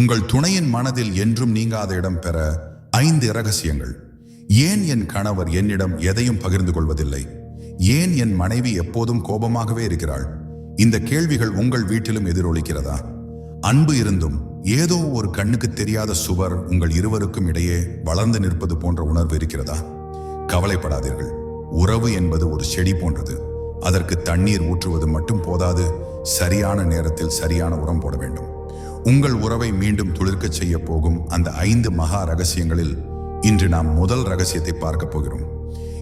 உங்கள் துணையின் மனதில் என்றும் நீங்காத இடம் பெற ஐந்து இரகசியங்கள். ஏன் என் கணவர் என்னிடம் எதையும் பகிர்ந்து கொள்வதில்லை? ஏன் என் மனைவி எப்போதும் கோபமாகவே இருக்கிறாள்? இந்த கேள்விகள் உங்கள் வீட்டிலும் எதிரொலிக்கிறதா? அன்பு இருந்தும் ஏதோ ஒரு கண்ணுக்கு தெரியாத சுவர் உங்கள் இருவருக்கும் இடையே வளர்ந்து நிற்பது போன்ற உணர்வு இருக்கிறதா? கவலைப்படாதீர்கள். உறவு என்பது ஒரு செடி போன்றது. அதற்கு தண்ணீர் ஊற்றுவது மட்டும் போதாது. சரியான நேரத்தில் சரியான உரம் போட வேண்டும். உங்கள் உறவை மீண்டும் துளிர்க்கச் செய்ய போகும் அந்த ஐந்து மகா ரகசியங்களில் இன்று நாம் முதல் ரகசியத்தை பார்க்க போகிறோம்.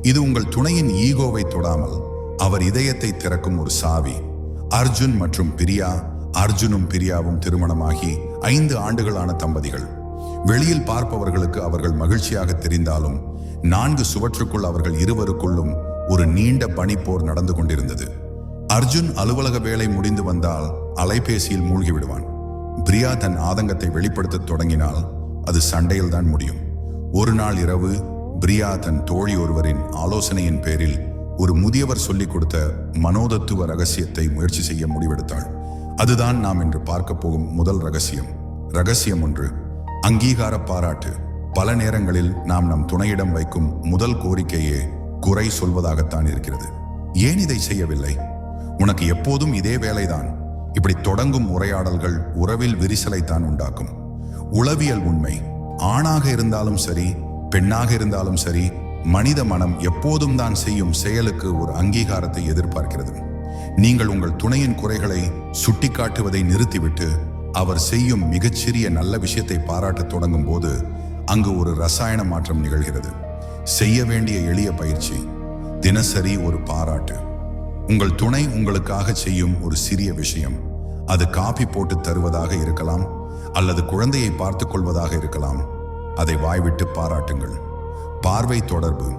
இது உங்கள் துணையின் ஈகோவை தொடாமல் அவர் இதயத்தை திறக்கும் ஒரு சாவி. அர்ஜுன் மற்றும் பிரியா அர்ஜுனும் பிரியாவும் திருமணமாகி ஐந்து ஆண்டுகளான தம்பதிகள். வெளியில் பார்ப்பவர்களுக்கு அவர்கள் மகிழ்ச்சியாக தெரிந்தாலும் நான்கு சுவற்றுக்குள் அவர்கள் இருவருக்குள்ளும் ஒரு நீண்ட பனிப்போர் நடந்து கொண்டிருந்தது. அர்ஜுன் அலுவலக வேலை முடிந்து வந்தால் அலைபேசியில் மூழ்கிவிடுவான். பிரியா தன் ஆதங்கத்தை வெளிப்படுத்தத் தொடங்கினால் அது சண்டையில்தான் முடியும். ஒரு நாள் இரவு பிரியா தன் தோழி ஒருவரின் ஆலோசனையின் பேரில் ஒரு முதியவர் சொல்லிக் கொடுத்த மனோதத்துவ ரகசியத்தை முயற்சி செய்ய முடிவெடுத்தாள். அதுதான் நாம் இன்று பார்க்க போகும் முதல் ரகசியம். ரகசியம் ஒன்று அங்கீகார பாராட்டு. பல நேரங்களில் நாம் நம் துணையிடம் வைக்கும் முதல் கோரிக்கையே குறை சொல்வதாகத்தான் இருக்கிறது. ஏன் இதை செய்யவில்லை? உனக்கு எப்போதும் இதே வேலைதான். இப்படி தொடங்கும் உரையாடல்கள் உறவில் விரிசலைத்தான் உண்டாக்கும். உளவியல் உண்மை ஆணாக இருந்தாலும் சரி பெண்ணாக இருந்தாலும் சரி மனித மனம் எப்போதும் தான் செய்யும் செயலுக்கு ஒரு அங்கீகாரத்தை எதிர்பார்க்கிறது. நீங்கள் உங்கள் துணையின் குறைகளை சுட்டிக்காட்டுவதை நிறுத்திவிட்டு அவர் செய்யும் மிகச்சிறிய நல்ல விஷயத்தை பாராட்டத் தொடங்கும் போது அங்கு ஒரு ரசாயன மாற்றம் நிகழ்கிறது. செய்ய வேண்டிய எளிய பயிற்சி தினசரி ஒரு பாராட்டு. உங்கள் துணை உங்களுக்காக செய்யும் ஒரு சிறிய விஷயம். அது காபி போட்டு தருவதாக இருக்கலாம் அல்லது குழந்தையை பார்த்துக் கொள்வதாக இருக்கலாம். அதை வாய்விட்டு பாராட்டுங்கள். பார்வை தொடர்பு.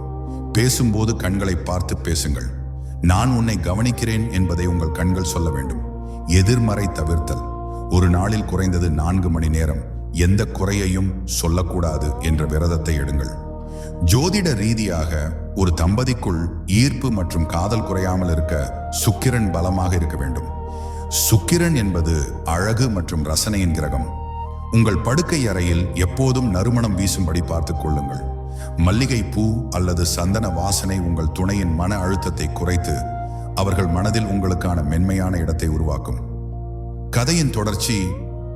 பேசும்போது கண்களை பார்த்து பேசுங்கள். நான் உன்னை கவனிக்கிறேன் என்பதை உங்கள் கண்கள் சொல்ல வேண்டும். எதிர்மறை தவிர்த்தல். ஒரு நாளில் குறைந்தது நான்கு மணி நேரம். எந்த குறையையும் சொல்லக்கூடாது என்ற விரதத்தை எடுங்கள். ஜோதிட ரீதியாக ஒரு தம்பதிக்குள் ஈர்ப்பு மற்றும் காதல் குறையாமல் இருக்க சுக்கிரன் பலமாக இருக்க வேண்டும். சுக்கிரன் என்பது அழகு மற்றும் ரசனையின் கிரகம். உங்கள் படுக்கை அறையில் எப்போதும் நறுமணம் வீசும்படி பார்த்துக் கொள்ளுங்கள். மல்லிகை பூ அல்லது சந்தன வாசனை உங்கள் துணையின் மன அழுத்தத்தை குறைத்து அவர்கள் மனதில் உங்களுக்கான மென்மையான இடத்தை உருவாக்கும். கதையின் தொடர்ச்சி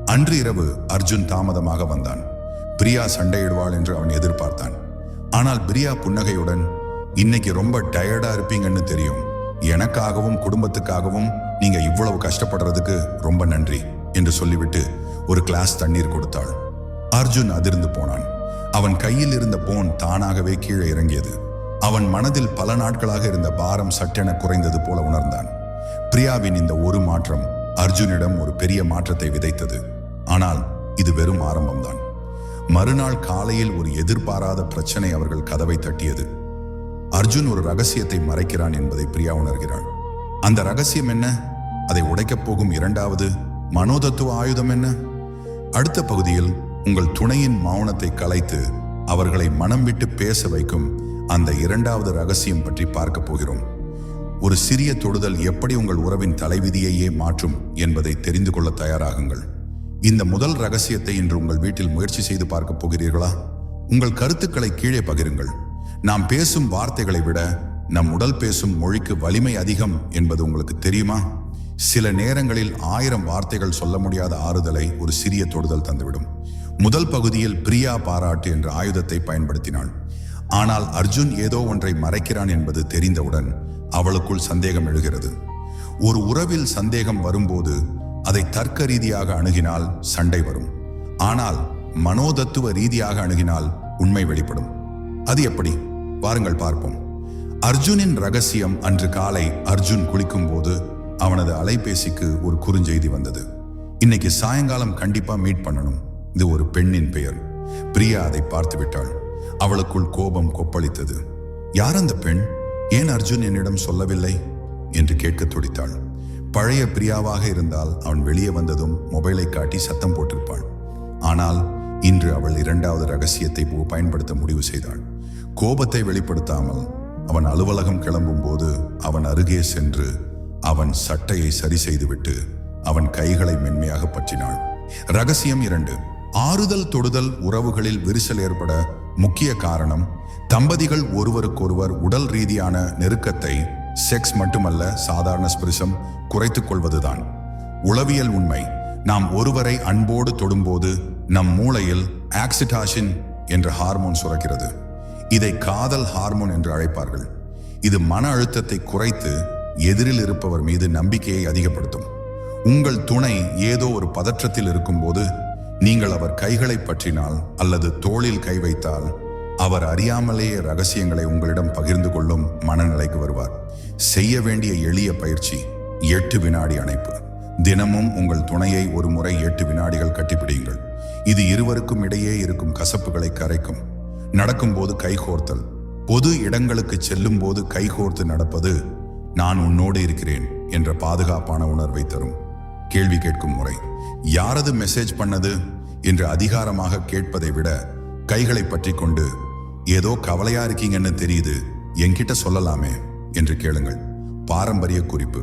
அன்று இரவு அர்ஜுன் தாமதமாக வந்தான். பிரியா சண்டையிடுவாள் என்று அவன் எதிர்பார்த்தான். ஆனால் பிரியா புன்னகையுடன் இன்னைக்கு ரொம்ப டயர்டா இருப்பீங்கன்னு தெரியும். எனக்காகவும் குடும்பத்துக்காகவும் நீங்க இவ்வளவு கஷ்டப்படுறதுக்கு ரொம்ப நன்றி என்று சொல்லிவிட்டு ஒரு கிளாஸ் தண்ணீர் கொடுத்தாள். அர்ஜுன் அதிர்ந்து போனான். அவன் கையில் இருந்த போன் தானாகவே கீழே இறங்கியது. அவன் மனதில் பல நாட்களாக இருந்த பாரம் சட்டென குறைந்தது போல உணர்ந்தான். பிரியாவின் இந்த ஒரு மாற்றம் அர்ஜுனிடம் ஒரு பெரிய மாற்றத்தை விதைத்தது. ஆனால் இது வெறும் ஆரம்பம்தான். மறுநாள் காலையில் ஒரு எதிர்பாராத பிரச்சனை அவர்கள் கதவை தட்டியது. அர்ஜுன் ஒரு ரகசியத்தை மறைக்கிறான் என்பதை பிரியா உணர்கிறாள். அந்த ரகசியம் என்ன? அதை உடைக்கப் போகும் இரண்டாவது மனோதத்துவ ஆயுதம் என்ன? அடுத்த பகுதியில் உங்கள் துணையின் மௌனத்தை கலைத்து அவர்களை மனம் விட்டு பேச வைக்கும் அந்த இரண்டாவது ரகசியம் பற்றி பார்க்க போகிறோம். ஒரு சிறிய தொடுதல் எப்படி உங்கள் உறவின் தலைவிதியையே மாற்றும் என்பதை தெரிந்து கொள்ள தயாராகுங்கள். இந்த முதல் ரகசியத்தை இன்று உங்கள் வீட்டில் முயற்சி செய்து பார்க்க போகிறீர்களா? உங்கள் கருத்துக்களை கீழே பகிருங்கள். நாம் பேசும் வார்த்தைகளை விட நம் உடல் பேசும் மொழிக்கு வலிமை அதிகம் என்பது உங்களுக்கு தெரியுமா? சில நேரங்களில் ஆயிரம் வார்த்தைகள் சொல்ல முடியாத ஆறுதலை ஒரு சிறிய தொடுதல் தந்துவிடும். முதல் பகுதியில் பிரியா பாராட்டு என்ற ஆயுதத்தை பயன்படுத்தினாள். ஆனால் அர்ஜுன் ஏதோ ஒன்றை மறைக்கிறான் என்பது தெரிந்தவுடன் அவளுக்குள் சந்தேகம் எழுகிறது. ஒரு உறவில் சந்தேகம் வரும்போது அதை தர்க்க ரீதியாக அணுகினால் சண்டை வரும். ஆனால் மனோதத்துவ ரீதியாக அணுகினால் உண்மை வெளிப்படும். அது எப்படி? வாருங்கள் பார்ப்போம். அர்ஜுனின் ரகசியம் அன்று காலை அர்ஜுன் குளிக்கும் போது அவனது அலைபேசிக்கு ஒரு குறுஞ்செய்தி வந்தது. இன்னைக்கு சாயங்காலம் கண்டிப்பா மீட் பண்ணணும். இது ஒரு பெண்ணின் பெயர். பிரியா அதை பார்த்து விட்டாள். அவளுக்குள் கோபம் கொப்பளித்தது. யார் அந்த பெண்? ஏன் அர்ஜுன் என்னிடம் சொல்லவில்லை? என்று கேட்க துடித்தாள். பழைய பிரியாவாக இருந்தால் அவன் வெளியே வந்ததும் மொபைலை காட்டி சத்தம் போட்டிருப்பாள். ஆனால் இன்று அவள் இரண்டாவது ரகசியத்தை பயன்படுத்த முடிவு செய்தாள். கோபத்தை வெளிப்படுத்தாமல் அவன் அலுவலகம் கிளம்பும் போது அவன் அருகே சென்று அவன் சட்டையை சரி செய்துவிட்டு அவன் கைகளை மென்மையாக பற்றினாள். ரகசியம் இரண்டு. ஆறுதல் தொடுதல் உறவுகளில் விரிசல் ஏற்பட முக்கிய காரணம் தம்பதிகள் ஒருவருக்கொருவர் உடல் ரீதியான நெருக்கத்தை செக்ஸ் மட்டுமல்ல சாதாரண ஸ்பிரிசம் குறைத்துக் கொள்வதுதான். உளவியல் உண்மை. நாம் ஒருவரை அன்போடு தொடும்போது நம் மூளையில் ஆக்சிடாஷின் என்ற ஹார்மோன் சுரக்கிறது. இதை காதல் ஹார்மோன் என்று அழைப்பார்கள். இது மன அழுத்தத்தை குறைத்து எதிரில் இருப்பவர் மீது நம்பிக்கையை அதிகப்படுத்தும். உங்கள் துணை ஏதோ ஒரு பதற்றத்தில் இருக்கும்போது நீங்கள் அவர் கைகளை பற்றினால் அல்லது தோளில் கை வைத்தால் அவர் அறியாமலேயே ரகசியங்களை உங்களிடம் பகிர்ந்து கொள்ளும் மனநிலைக்கு வருவார். செய்ய வேண்டிய எளிய பயிற்சி எட்டு வினாடி அணைப்பு. தினமும் உங்கள் துணையை ஒரு முறை எட்டு வினாடிகள் கட்டிப்பிடியுங்கள். இது இருவருக்கும் இடையே இருக்கும் கசப்புகளை கரைக்கும். நடக்கும்போது கைகோர்த்தல் பொது இடங்களுக்கு செல்லும் போது கைகோர்த்து நடப்பது நான் உன்னோடு இருக்கிறேன் என்ற பாதுகாப்பான உணர்வை தரும். கேள்வி கேட்கும் முறை. யாரது மெசேஜ் பண்ணது? என்று அதிகாரமாக கேட்பதை விட கைகளை பற்றி கொண்டு ஏதோ கவலையா இருக்கீங்கன்னு தெரியுது. என்கிட்ட சொல்லலாமே என்று கேளுங்கள். பாரம்பரிய குறிப்பு.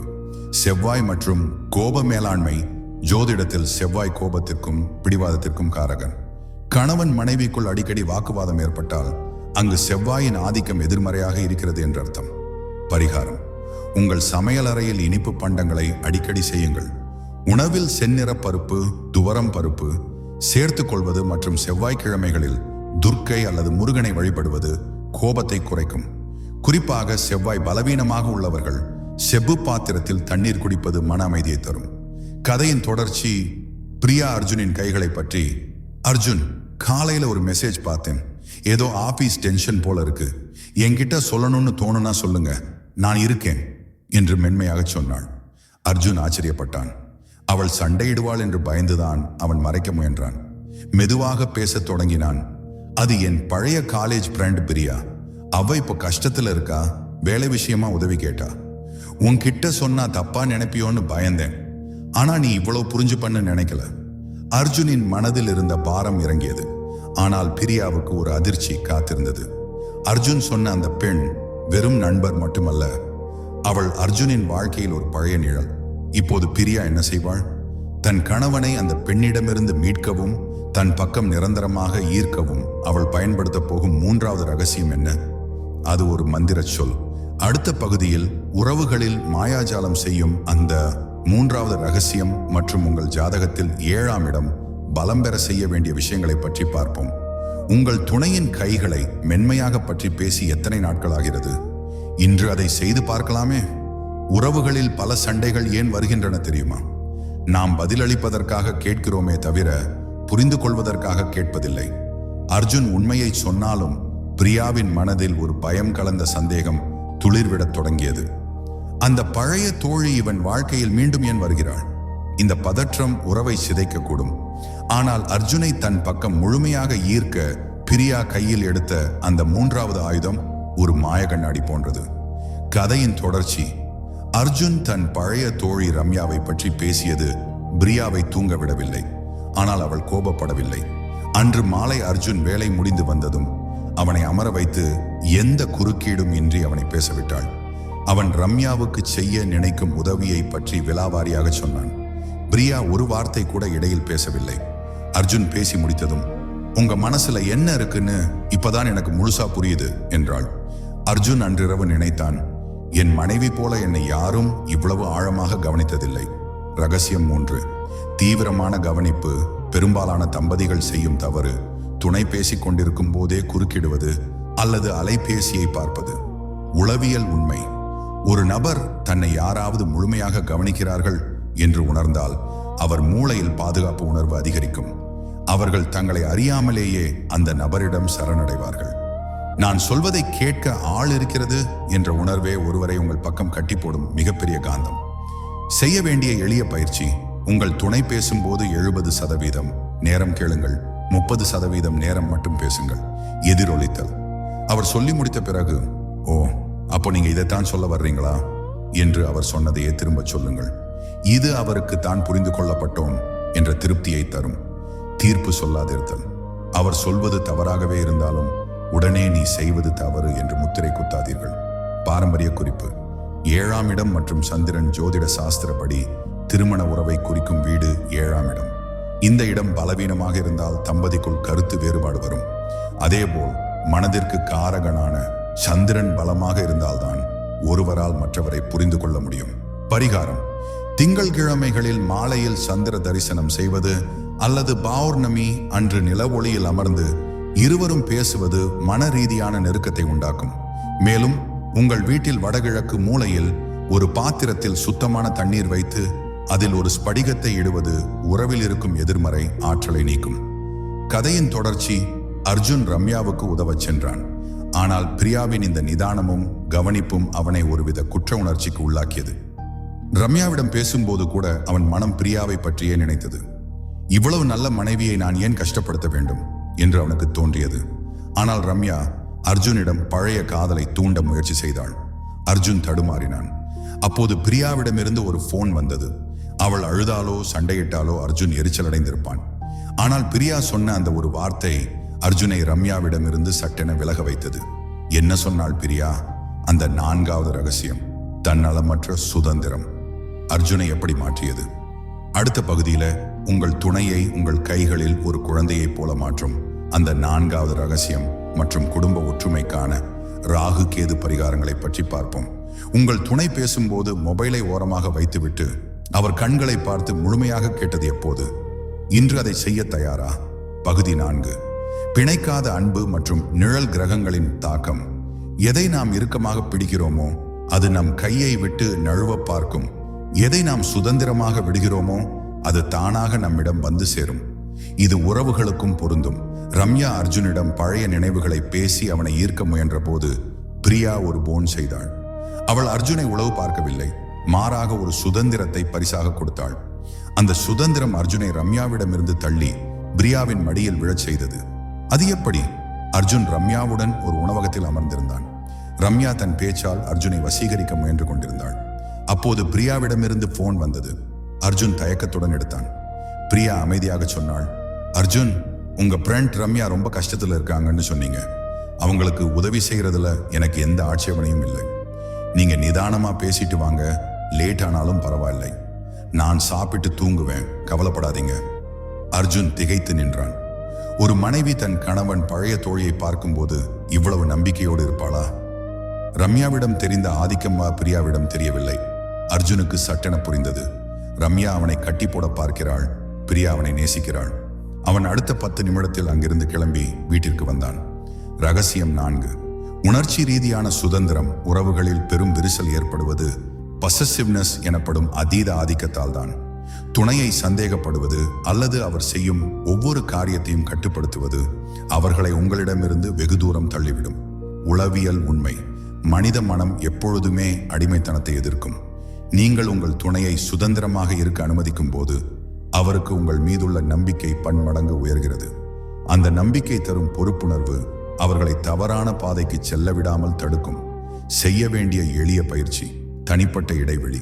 செவ்வாய் மற்றும் கோப மேலாண்மை ஜோதிடத்தில் செவ்வாய் கோபத்திற்கும் பிடிவாதத்திற்கும் காரகன். கணவன் மனைவிக்குள் அடிக்கடி வாக்குவாதம் ஏற்பட்டால் அங்கு செவ்வாயின் ஆதிக்கம் எதிர்மறையாக இருக்கிறது என்று அர்த்தம். பரிகாரம். உங்கள் சமையலறையில் இனிப்பு பண்டங்களை அடிக்கடி செய்யுங்கள். உணவில் செந்நிற பருப்பு துவரம் பருப்பு சேர்த்துக் கொள்வது மற்றும் செவ்வாய்க்கிழமைகளில் துர்க்கை அல்லது முருகனை வழிபடுவது கோபத்தை குறைக்கும். குறிப்பாக செவ்வாய் பலவீனமாக உள்ளவர்கள் செப்பு பாத்திரத்தில் தண்ணீர் குடிப்பது மன அமைதியை தரும். கதையின் தொடர்ச்சி பிரியா அர்ஜுனின் கைகளை பற்றி அர்ஜுன் காலையில் ஒரு மெசேஜ் பார்த்தேன். ஏதோ ஆபீஸ் டென்ஷன் போல இருக்கு. என்கிட்ட சொல்லணும்னு தோணுனா சொல்லுங்க. நான் இருக்கேன் என்று மென்மையாக சொன்னாள். அர்ஜுன் ஆச்சரியப்பட்டான். அவள் சண்டையிடுவாள் என்று பயந்துதான் அவன் மறைக்க முயன்றான். மெதுவாக பேசத் தொடங்கினான். அது என் பழைய காலேஜ் ஃப்ரெண்ட் பிரியா. அவ இப்போ கஷ்டத்தில் இருக்கா? வேலை விஷயமா உதவி கேட்டா. உன்கிட்ட சொன்னா தப்பா நினைப்பியோன்னு பயந்தேன். ஆனா நீ இவ்வளவு புரிஞ்சு பண்ண நினைக்கல. அர்ஜுனின் மனதில் இருந்த பாரம் இறங்கியது. ஆனால் பிரியாவுக்கு ஒரு அதிர்ச்சி காத்திருந்தது. அர்ஜுன் சொன்ன அந்த பெண் வெறும் நண்பர் மட்டுமல்ல அவள் அர்ஜுனின் வாழ்க்கையில் ஒரு பழைய நிழல். இப்போது பிரியா என்ன செய்வாள்? தன் கணவனை அந்த பெண்ணிடமிருந்து மீட்கவும் தன் பக்கம் நிரந்தரமாக ஈர்க்கவும் அவள் பயன்படுத்த போகும் மூன்றாவது ரகசியம் என்ன? அது ஒரு மந்திர சொல். அடுத்த பகுதியில் உறவுகளில் மாயாஜாலம் செய்யும் அந்த மூன்றாவது ரகசியம் மற்றும் உங்கள் ஜாதகத்தில் ஏழாம் இடம் பலம் பெற செய்ய வேண்டிய விஷயங்களை பற்றி பார்ப்போம். உங்கள் துணையின் கைகளை மென்மையாக பற்றி பேசி எத்தனை நாட்கள் ஆகிறது? இன்று அதை செய்து பார்க்கலாமே? உறவுகளில் பல சண்டைகள் ஏன் வருகின்றன தெரியுமா? நாம் பதிலளிப்பதற்காக கேட்கிறோமே தவிர புரிந்து கொள்வதற்காக கேட்பதில்லை. அர்ஜுன் உண்மையை சொன்னாலும் பிரியாவின் மனதில் ஒரு பயம் கலந்த சந்தேகம் துளிர்விடத் தொடங்கியது. அந்த பழைய தோழி இவன் வாழ்க்கையில் மீண்டும் ஏன் வருகிறாள்? இந்த பதற்றம் உறவை சிதைக்கக்கூடும். ஆனால் அர்ஜுனை தன் பக்கம் முழுமையாக ஈர்க்க பிரியா கையில் எடுத்த அந்த மூன்றாவது ஆயுதம் ஒரு மாய கண்ணாடி போன்றது. கதையின் தொடர்ச்சி. அர்ஜுன் தன் பழைய தோழி ரம்யாவை பற்றி பேசியது பிரியாவை தூங்க விடவில்லை. ஆனால் அவள் கோபப்படவில்லை. அன்று மாலை அர்ஜுன் வேலை முடிந்து வந்ததும் அவனை அமர வைத்து எந்த குறுக்கீடும் இன்றி அவனை பேசவிட்டாள் அவன் ரம்யாவுக்கு செய்ய நினைக்கும் உதவியை பற்றி விலாவாரியாக சொன்னான். பிரியா ஒரு வார்த்தை கூட இடையில் பேசவில்லை. அர்ஜுன் பேசி முடித்ததும் உங்க மனசுல என்ன இருக்குன்னு இப்பதான் எனக்கு முழுசா புரியுது என்றாள். அர்ஜுன் அன்றிரவு நினைத்தான் என் மனைவி போல என்னை யாரும் இவ்வளவு ஆழமாக கவனித்ததில்லை. ரகசியம் மூன்று தீவிரமான கவனிப்பு பெரும்பாலான தம்பதிகள் செய்யும் தவறு துணை பேசிக் கொண்டிருக்கும் போதே குறுக்கிடுவது அல்லது அலைபேசியை பார்ப்பது உளவியல் உண்மை. ஒரு நபர் தன்னை யாராவது முழுமையாக கவனிக்கிறார்கள் என்று உணர்ந்தால் அவர் மூளையில் பாதுகாப்பு உணர்வு அதிகரிக்கும். அவர்கள் தங்களை அறியாமலேயே அந்த நபரிடம் சரணடைவார்கள். நான் சொல்வதை கேட்க ஆள் இருக்கிறது என்ற உணர்வே ஒருவரை உங்கள் பக்கம் கட்டி போடும் மிகப்பெரிய காந்தம். செய்ய வேண்டிய எளிய பயிற்சி உங்கள் துணை பேசும்போது எழுபது சதவீதம் நேரம் கேளுங்கள் முப்பது சதவீதம் நேரம் மட்டும் பேசுங்கள் எதிரொலித்தல். அவர் சொல்லி முடித்த பிறகு ஓ அப்போ நீங்க இதைத்தான் சொல்ல வர்றீங்களா? என்று அவர் சொன்னதையே திரும்பச் சொல்லுங்கள். இது அவருக்கு தான் புரிந்து கொள்ளப்பட்டோம் என்ற திருப்தியை தரும். தீர்ப்பு சொல்லாதிருத்தல். அவர் சொல்வது தவறாகவே இருந்தாலும் உடனே நீ செய்வது தவறு என்று முத்திரை குத்தாதீர்கள். பாரம்பரிய குறிப்பு. ஏழாம் இடம் மற்றும் சந்திரன் ஜோதிட சாஸ்திரப்படி திருமண உறவை குறிக்கும் வீடு ஏழாம் இடம். இந்த இடம் பலவீனமாக இருந்தால் தம்பதிக்குள் கருத்து வேறுபாடு வரும். அதேபோல் மனதிற்கு காரகனான சந்திரன் பலமாக இருந்தால்தான் ஒருவரால் மற்றவரை புரிந்து கொள்ள முடியும். பரிகாரம். திங்கள் கிழமைகளில் மாலையில் சந்திர தரிசனம் செய்வது அல்லது பௌர்ணமி அன்று நிலவொளியில் அமர்ந்து இருவரும் பேசுவது மன ரீதியான நெருக்கத்தை உண்டாக்கும். மேலும் உங்கள் வீட்டில் வடகிழக்கு மூலையில் ஒரு பாத்திரத்தில் சுத்தமான தண்ணீர் வைத்து அதில் ஒரு ஸ்படிகத்தை இடுவது உறவில் இருக்கும் எதிர்மறை ஆற்றலை நீக்கும். கதையின் தொடர்ச்சி அர்ஜுன் ரம்யாவுக்கு உதவச் சென்றான். ஆனால் பிரியாவின் இந்த நிதானமும் கவனிப்பும் அவனை ஒருவித குற்ற உணர்ச்சிக்கு உள்ளாக்கியது. ரம்யாவிடம் பேசும்போது கூட அவன் மனம் பிரியாவை பற்றியே நினைத்தது. இவ்வளவு நல்ல மனைவியை நான் ஏன் கஷ்டப்படுத்த வேண்டும்? என்று அவனுக்கு தோன்றியது. ஆனால் ரம்யா அர்ஜுனிடம் பழைய காதலை தூண்ட முயற்சி செய்தாள். அர்ஜுன் தடுமாறினான். அப்போது பிரியாவிடமிருந்து ஒரு போன் வந்தது. அவள் அழுதாலோ சண்டையிட்டாலோ அர்ஜுன் எரிச்சல் அடைந்திருப்பான் ஆனால் பிரியா சொன்ன அந்த ஒரு வார்த்தை அர்ஜுனை ரம்யாவிடமிருந்து சட்டென விலக வைத்தது. என்ன சொன்னாள் பிரியா? அந்த நான்காவது ரகசியம் தன்னலமற்ற சுதந்திரம். அர்ஜுனை எப்படி மாற்றியது? அடுத்த பகுதியில உங்கள் துணையை உங்கள் கைகளில் ஒரு குழந்தையைப் போல மாற்றும். அந்த நான்காவது ரகசியம் மற்றும் குடும்ப ஒற்றுமைக்கான ராகு கேது பரிகாரங்களை பற்றி பார்ப்போம். உங்கள் துணை பேசும்போது மொபைலை ஓரமாக வைத்துவிட்டு அவர் கண்களை பார்த்து முழுமையாக கேட்டது எப்போது? இன்று அதை செய்ய தயாரா? பகுதி நான்கு. பிணைக்காத அன்பு மற்றும் நிழல் கிரகங்களின் தாக்கம். எதை நாம் இறுக்கமாக பிடிக்கிறோமோ அது நம் கையை விட்டு நழுவ பார்க்கும். எதை நாம் சுதந்திரமாக விடுகிறோமோ அது தானாக நம்மிடம் வந்து சேரும். இது உறவுகளுக்கும் பொருந்தும். ரம்யா அர்ஜுனிடம் பழைய நினைவுகளை பேசி அவனை ஈர்க்க முயன்ற போது பிரியா ஒரு போன் செய்தாள். அவள் அர்ஜுனை உளவு பார்க்கவில்லை. மாறாக ஒரு சுதந்திரத்தை பரிசாக கொடுத்தாள். அந்த சுதந்திரம் அர்ஜுனை ரம்யாவிடமிருந்து தள்ளி பிரியாவின் மடியில் விழச் செய்தது. அது எப்படி? அர்ஜுன் ரம்யாவுடன் ஒரு உணவகத்தில் அமர்ந்திருந்தான். ரம்யா தன் பேச்சால் அர்ஜுனை வசீகரிக்க முயன்று கொண்டிருந்தாள். அப்போது பிரியாவிடமிருந்து போன் வந்தது. அர்ஜுன் தயக்கத்துடன் எடுத்தான். பிரியா அமைதியாக சொன்னாள் அர்ஜுன் உங்க ஃப்ரெண்ட் ரம்யா ரொம்ப கஷ்டத்துல இருக்காங்கன்னு சொன்னீங்க. அவங்களுக்கு உதவி செய்யறதுல எனக்கு எந்த ஆட்சேபனையும் இல்லை. நீங்க நிதானமா பேசிட்டு வாங்க லேட் ஆனாலும் பரவாயில்லை. நான் சாப்பிட்டு தூங்குவேன் கவலைப்படாதீங்க. அர்ஜுன் திகைத்து நின்றான். ஒரு மனைவி தன் கணவன் பழைய தோழியை பார்க்கும்போது இவ்வளவு நம்பிக்கையோடு இருப்பாளா? ரம்யாவிடம் தெரிந்த ஆதிக்கம்மா பிரியாவிடம் தெரியவில்லை. அர்ஜுனுக்கு சட்டென புரிந்தது. ரம்யா அவனை கட்டி போட பார்க்கிறாள். பிரியா அவனை நேசிக்கிறாள். அவன் அடுத்த பத்து நிமிடத்தில் அங்கிருந்து கிளம்பி வீட்டிற்கு வந்தான். ரகசியம் நான்கு. உணர்ச்சி ரீதியான சுதந்திரம் உறவுகளில் பெரும் விரிசல் ஏற்படுவது பசசிவ்னஸ் எனப்படும் அதீத ஆதிக்கத்தால் தான் துணையை சந்தேகப்படுவது அல்லது அவர் செய்யும் ஒவ்வொரு காரியத்தையும் கட்டுப்படுத்துவது அவர்களை உங்களிடமிருந்து வெகு தூரம் தள்ளிவிடும். உளவியல் உண்மை. மனித மனம் எப்பொழுதுமே அடிமைத்தனத்தை எதிர்க்கும். நீங்கள் உங்கள் துணையை சுதந்திரமாக இருக்க அனுமதிக்கும் போது அவருக்கு உங்கள் மீதுள்ள நம்பிக்கை பன்மடங்கு உயர்கிறது. அந்த நம்பிக்கை தரும் பொறுப்புணர்வு அவர்களை தவறான பாதைக்கு செல்ல விடாமல் தடுக்கும். செய்ய வேண்டிய எளிய பயிற்சி தனிப்பட்ட இடைவெளி.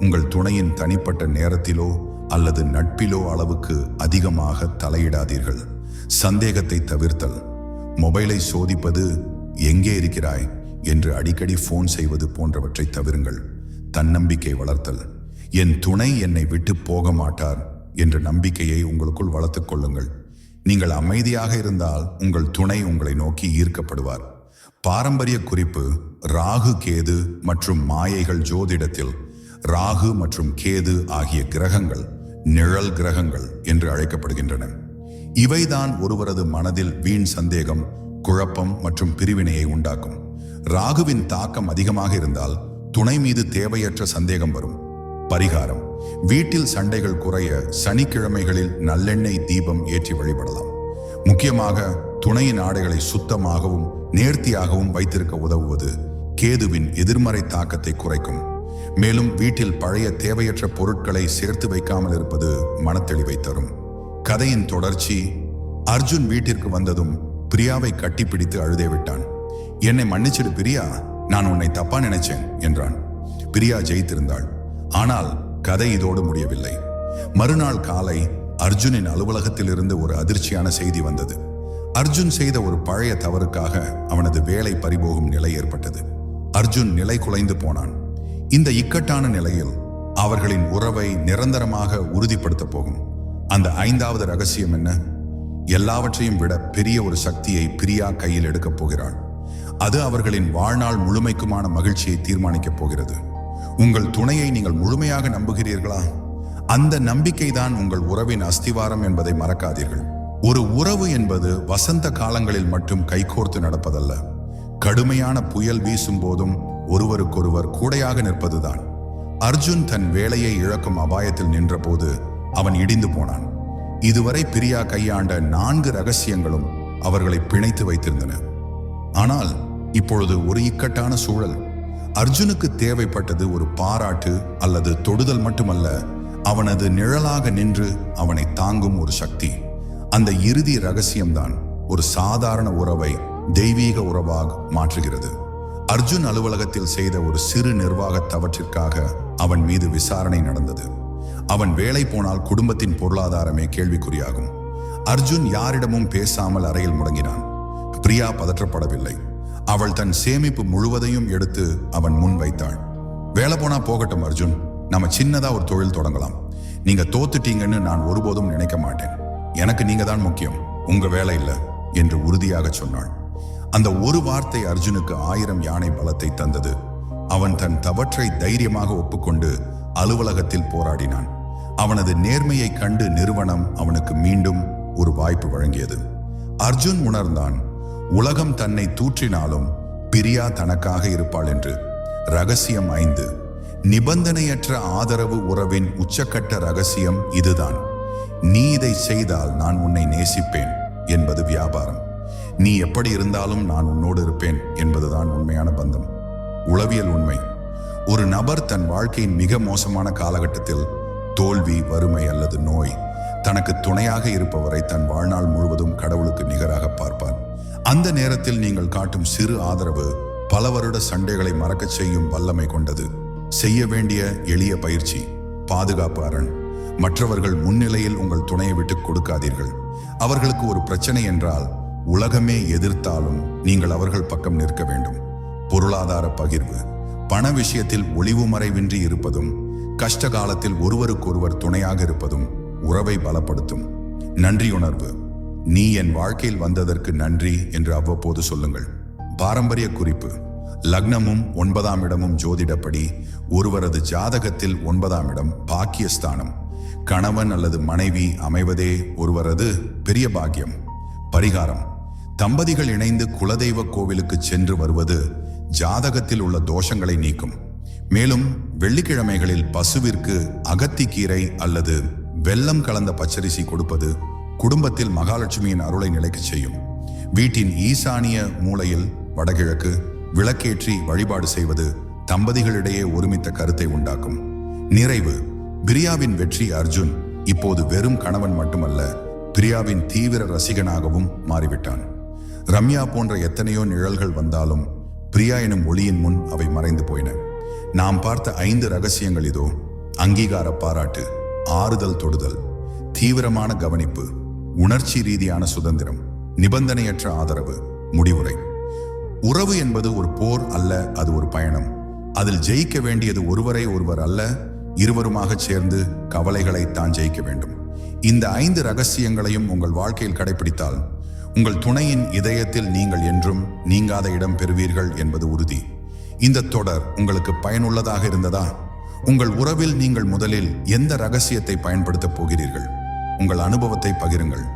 உங்கள் துணையின் தனிப்பட்ட நேரத்திலோ அல்லது நட்பிலோ அளவுக்கு அதிகமாக தலையிடாதீர்கள். சந்தேகத்தை தவிர்த்தல். மொபைலை சோதிப்பது எங்கே இருக்கிறாய்? என்று அடிக்கடி ஃபோன் செய்வது போன்றவற்றை தவிருங்கள். தன்னம்பிக்கை வளர்த்தல். என் துணை என்னை விட்டு போக மாட்டார் என்ற நம்பிக்கையை உங்களுக்குள் வளர்த்துக் கொள்ளுங்கள். நீங்கள் அமைதியாக இருந்தால் உங்கள் துணை உங்களை நோக்கி ஈர்க்கப்படுவார். பாரம்பரிய குறிப்பு ராகு கேது மற்றும் மாயைகள் ஜோதிடத்தில் ராகு மற்றும் கேது ஆகிய கிரகங்கள் நிழல் கிரகங்கள் என்று அழைக்கப்படுகின்றன. இவைதான் ஒருவரது மனதில் வீண் சந்தேகம் குழப்பம் மற்றும் பிரிவினையை உண்டாக்கும். ராகுவின் தாக்கம் அதிகமாக இருந்தால் துணை மீது தேவையற்ற சந்தேகம் வரும். பரிகாரம். வீட்டில் சண்டைகள் குறைய சனிக்கிழமைகளில் நல்லெண்ணெய் தீபம் ஏற்றி வழிபடலாம். முக்கியமாக துணையின் ஆடைகளை சுத்தமாகவும் நேர்த்தியாகவும் வைத்திருக்க உதவுவது கேதுவின் எதிர்மறை தாக்கத்தை குறைக்கும். மேலும் வீட்டில் பழைய தேவையற்ற பொருட்களை சேர்த்து வைக்காமல் இருப்பது மனத்தெளிவை தரும். கதையின் தொடர்ச்சி அர்ஜுன் வீட்டிற்கு வந்ததும் பிரியாவை கட்டிப்பிடித்து அழுதே விட்டான். என்னை மன்னிச்சிடு பிரியா நான் உன்னை தப்பா நினைச்சேன் என்றான். பிரியா ஜெயித்திருந்தாள். ஆனால் கதை இதோடு முடியவில்லை. மறுநாள் காலை அர்ஜுனின் அலுவலகத்திலிருந்து ஒரு அதிர்ச்சியான செய்தி வந்தது. அர்ஜுன் செய்த ஒரு பழைய தவறுக்காக அவனது வேலை பறிபோகும் நிலை ஏற்பட்டது. அர்ஜுன் நிலை குலைந்து போனான். இந்த இக்கட்டான நிலையில் அவர்களின் உறவை நிரந்தரமாக உறுதிப்படுத்த போகும். அந்த ஐந்தாவது ரகசியம் என்ன? எல்லாவற்றையும் விட பெரிய ஒரு சக்தியை பிரியா கையில் எடுக்கப் போகிறாள். அது அவர்களின் வாழ்நாள் முழுமைக்குமான மகிழ்ச்சியை தீர்மானிக்கப் போகிறது. உங்கள் துணையை நீங்கள் முழுமையாக நம்புகிறீர்களா? அந்த நம்பிக்கைதான் உங்கள் உறவின் அஸ்திவாரம் என்பதை மறக்காதீர்கள். ஒரு உறவு என்பது வசந்த காலங்களில் மட்டும் கைகோர்த்து நடப்பதல்ல. கடுமையான புயல் வீசும் போதும் ஒருவருக்கொருவர் கூடையாக நிற்பதுதான். அர்ஜுன் தன் வேலையை இழக்கும் அபாயத்தில் நின்றபோது அவன் இடிந்து போனான். இதுவரை பிரியா கையாண்ட நான்கு ரகசியங்களும் அவர்களை பிணைத்து வைத்திருந்தன. ஆனால் இப்பொழுது ஒரு இக்கட்டான சூழல். அர்ஜுனுக்கு தேவைப்பட்டது ஒரு பாராட்டு அல்லது தொடுதல் மட்டுமல்ல அவனது நிழலாக நின்று அவனை தாங்கும் ஒரு சக்தி. அந்த இறுதி ரகசியம்தான் ஒரு சாதாரண உறவை தெய்வீக உறவாக மாற்றுகிறது. அர்ஜுன் அலுவலகத்தில் செய்த ஒரு சிறு நிர்வாக தவற்றிற்காக அவன் மீது விசாரணை நடந்தது. அவன் வேலை போனால் குடும்பத்தின் பொருளாதாரமே கேள்விக்குறியாகும். அர்ஜுன் யாரிடமும் பேசாமல் அறையில் முடங்கினான். பிரியா பதற்றப்படவில்லை. அவள் தன் சேமிப்பு முழுவதையும் எடுத்து அவன் முன் வைத்தாள். வேலை போனா போகட்டும் அர்ஜுன். நம்ம சின்னதா ஒரு தொழில் தொடங்கலாம். நீங்க தோத்துட்டீங்கன்னு நான் ஒருபோதும் நினைக்க மாட்டேன். எனக்கு நீங்க தான் முக்கியம். உங்க வேலை இல்லை என்று உறுதியாக சொன்னாள். அந்த ஒரு வார்த்தை அர்ஜுனுக்கு ஆயிரம் யானை பலத்தை தந்தது. அவன் தன் தவற்றை தைரியமாக ஒப்புக்கொண்டு அலுவலகத்தில் போராடினான். அவனது நேர்மையை கண்டு நிறுவனம் அவனுக்கு மீண்டும் ஒரு வாய்ப்பு வழங்கியது. அர்ஜுன் உணர்ந்தான் உலகம் தன்னை தூற்றினாலும் பிரியா தனக்காக இருப்பாள் என்று. ரகசியம் ஐந்து. நிபந்தனையற்ற ஆதரவு உறவின் உச்சக்கட்ட ரகசியம் இதுதான். நீ இதை செய்தால் நான் உன்னை நேசிப்பேன் என்பது வியாபாரம். நீ எப்படி இருந்தாலும் நான் உன்னோடு இருப்பேன் என்பதுதான் உண்மையான பந்தம். உளவியல் உண்மை. ஒரு நபர் தன் வாழ்க்கையின் மிக மோசமான காலகட்டத்தில் தோல்வி வறுமை அல்லது நோய் தனக்கு துணையாக இருப்பவரை தன் வாழ்நாள் முழுவதும் கடவுளுக்கு நிகராக பார்ப்பார் அந்த நேரத்தில் நீங்கள் காட்டும் சிறு ஆதரவு பல வருட சண்டைகளை மறக்கச் செய்யும் வல்லமை கொண்டது. செய்ய வேண்டிய எளிய பயிற்சி பாதுகாப்பு அரண். மற்றவர்கள் முன்னிலையில் உங்கள் துணையை விட்டு கொடுக்காதீர்கள். அவர்களுக்கு ஒரு பிரச்சனை என்றால் உலகமே எதிர்த்தாலும் நீங்கள் அவர்கள் பக்கம் நிற்க வேண்டும். பொருளாதார பகிர்வு. பண விஷயத்தில் ஒளிவு மறைவின்றி இருப்பதும் கஷ்ட காலத்தில் ஒருவருக்கொருவர் துணையாக இருப்பதும் உறவை பலப்படுத்தும். நன்றியுணர்வு. நீ என் வாழ்க்கையில் வந்ததற்கு நன்றி என்று அவ்வப்போது சொல்லுங்கள். பாரம்பரிய குறிப்பு. லக்னமும் ஒன்பதாம் இடமும் ஜோதிடப்படி ஒருவரது ஜாதகத்தில் ஒன்பதாம் இடம் பாக்கியஸ்தானம். கணவன் அல்லது மனைவி அமைவதே ஒருவரது பெரிய பாக்கியம். பரிகாரம். தம்பதிகள் இணைந்து குலதெய்வ கோவிலுக்கு சென்று வருவது ஜாதகத்தில் உள்ள தோஷங்களை நீக்கும். மேலும் வெள்ளிக்கிழமைகளில் பசுவிற்கு அகத்திக்கீரை அல்லது வெல்லம் கலந்த பச்சரிசி கொடுப்பது குடும்பத்தில் மகாலட்சுமியின் அருளை நிலைக்கச் செய்யும். வீட்டின் ஈசானிய மூலையில் வடகிழக்கு விளக்கேற்றி வழிபாடு செய்வது தம்பதிகளிடையே ஒருமித்த கருத்தை உண்டாக்கும். நிறைவு பிரியாவின் வெற்றி அர்ஜுன் இப்போது வெறும் கணவன் மட்டுமல்ல பிரியாவின் தீவிர ரசிகனாகவும் மாறிவிட்டான். ரம்யா போன்ற எத்தனையோ நிழல்கள் வந்தாலும் பிரியா எனும் ஒளியின் முன் அவை மறைந்து போயின. நாம் பார்த்த ஐந்து ரகசியங்கள் இதோ. அங்கீகார பாராட்டு ஆறுதல் தொடுதல் தீவிரமான கவனிப்பு உணர்ச்சி ரீதியான சுதந்திரம் நிபந்தனையற்ற ஆதரவு முடிவுரை. உறவு என்பது ஒரு போர் அல்ல அது ஒரு பயணம். அதில் ஜெயிக்க வேண்டியது ஒருவரை ஒருவர் அல்ல இருவருமாக சேர்ந்து கவலைகளை தான் ஜெயிக்க வேண்டும். இந்த ஐந்து ரகசியங்களையும் உங்கள் வாழ்க்கையில் கடைபிடித்தால் உங்கள் துணையின் இதயத்தில் நீங்கள் என்றும் நீங்காத இடம் பெறுவீர்கள் என்பது உறுதி. இந்த தொடர் உங்களுக்கு பயனுள்ளதாக இருந்ததா? உங்கள் உறவில் நீங்கள் முதலில் எந்த ரகசியத்தை பயன்படுத்தப் போகிறீர்கள்? உங்கள் அனுபவத்தை பகிருங்கள்.